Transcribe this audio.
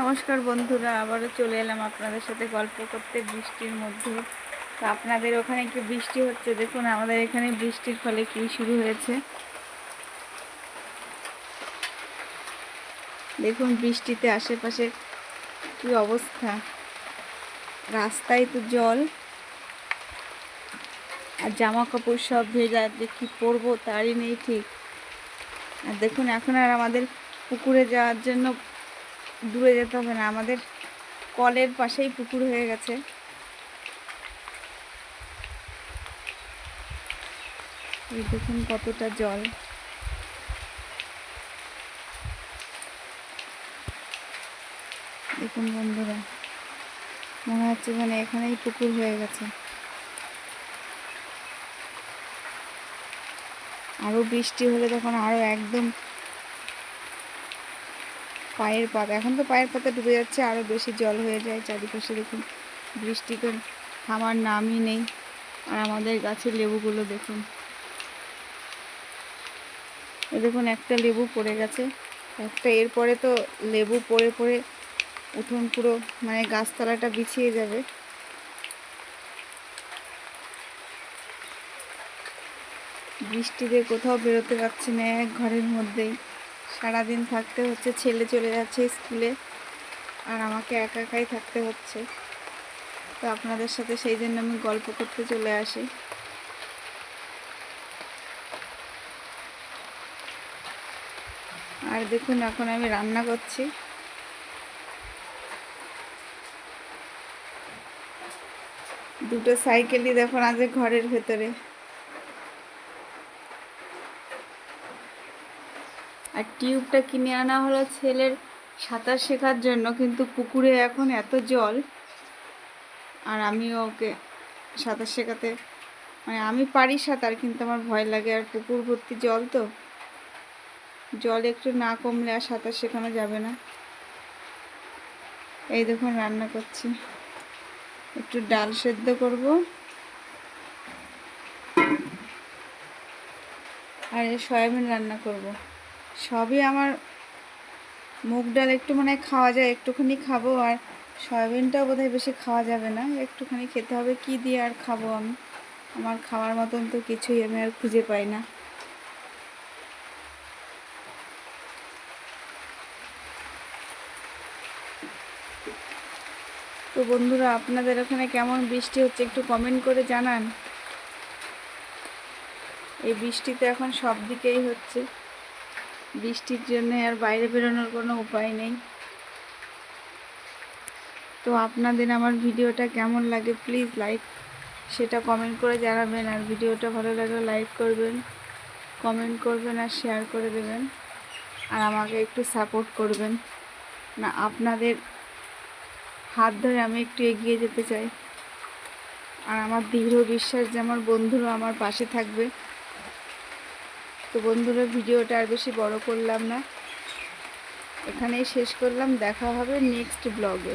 নমস্কার বন্ধুরা, আবারও চলে এলাম আপনাদের সাথে গল্প করতে বৃষ্টির মধ্যে। তো আপনাদের ওখানে কি বৃষ্টি হচ্ছে। দেখুন, আমাদের এখানে বৃষ্টির ফলে কি শুরু হয়েছে। দেখুন, বৃষ্টিতে আশেপাশে কি অবস্থা। রাস্তায় তো জল, আর জামা কাপড় সব ভেজা, যে কী পরবো তারই নেই ঠিক। আর দেখুন, এখন আর আমাদের পুকুরে যাওয়ার জন্য দূরে যেতে হবে না। আমাদের কলের পাশেই পুকুর হয়ে গেছে। এই দেখুন কতটা জল। দেখুন বন্ধুরা, মনে হচ্ছে মানে এখানেই পুকুর হয়ে গেছে। আরও বৃষ্টি হলে তখন আরও একদম পায়ের পাতা। এখন তো পায়ের পাতা ডুবে যাচ্ছে আরও বেশি জল হয়ে যায় চারিপাশে। দেখুন বৃষ্টি তো থামার নামই নেই। আর আমাদের গাছের লেবুগুলো দেখুন। এ দেখুন, একটা লেবু পড়ে গেছে। একটা এরপরে তো লেবু পড়ে পড়ে উঠোন পুরো মানে গাছতলাটা বিছিয়ে যাবে। বৃষ্টিতে কোথাও বেরোতে পারছি না এক ঘরের মধ্যেই। সারাদিন থাকতে হচ্ছে, ছেলে চলে যাচ্ছে স্কুলে আর আমাকে একা একাই থাকতে হচ্ছে। তো আপনাদের সাথে সেই জন্য আমি গল্প করতে চলে আসি। আর দেখুন, এখন আমি রান্না করছি। দুটো সাইকেলই দেখুন আজ ঘরের ভেতরে। আর টিউবটা কিনে আনা হলো ছেলের সাঁতার শেখার জন্য, কিন্তু পুকুরে এখন এত জল। আর আমি ওকে সাঁতার শেখাতে মানে আমি পারি সাঁতার, কিন্তু আমার ভয় লাগে। আর পুকুর ভর্তি জল তো। জল একটু না কমলে আর সাঁতার শেখানো যাবে না। এই দেখুন, রান্না করছি। একটু ডাল সেদ্ধ করব। আর সয়াবিন রান্না করব। সবই আমার মুগ ডাল একটু মানে খাওয়া যায়, একটুখানি খাব আর সয়াবিনটাও বোধহয় বেশি খাওয়া যাবে না। একটুখানি খেতে হবে, কি দিয়ে আর খাব আমি? আমার খাওয়ার মতন তো কিছুই আমি আর খুঁজে পাই না। তো বন্ধুরা, আপনাদের ওখানে কেমন বৃষ্টি হচ্ছে একটু কমেন্ট করে জানান। এই বৃষ্টি তো এখন সব দিকেই হচ্ছে। বৃষ্টির জন্য আর বাইরে বেরোনোর কোনো উপায় নেই। তো আপনাদের আমার ভিডিওটা কেমন লাগে প্লিজ লাইক, সেটা কমেন্ট করে জানাবেন। আর ভিডিওটা ভালো লাগলে লাইক করবেন, কমেন্ট করবেন আর শেয়ার করে দেবেন। আর আমাকে একটু সাপোর্ট করবেন। না, আপনাদের হাত ধরে আমি একটু এগিয়ে যেতে চাই। আর আমার দৃঢ় বিশ্বাস যে আমার বন্ধুরা আমার পাশে থাকবে। তো বন্ধুরা, ভিডিওটা আর বেশি বড় করলাম না। এখানেই শেষ করলাম। দেখা হবে নেক্সট ব্লগে।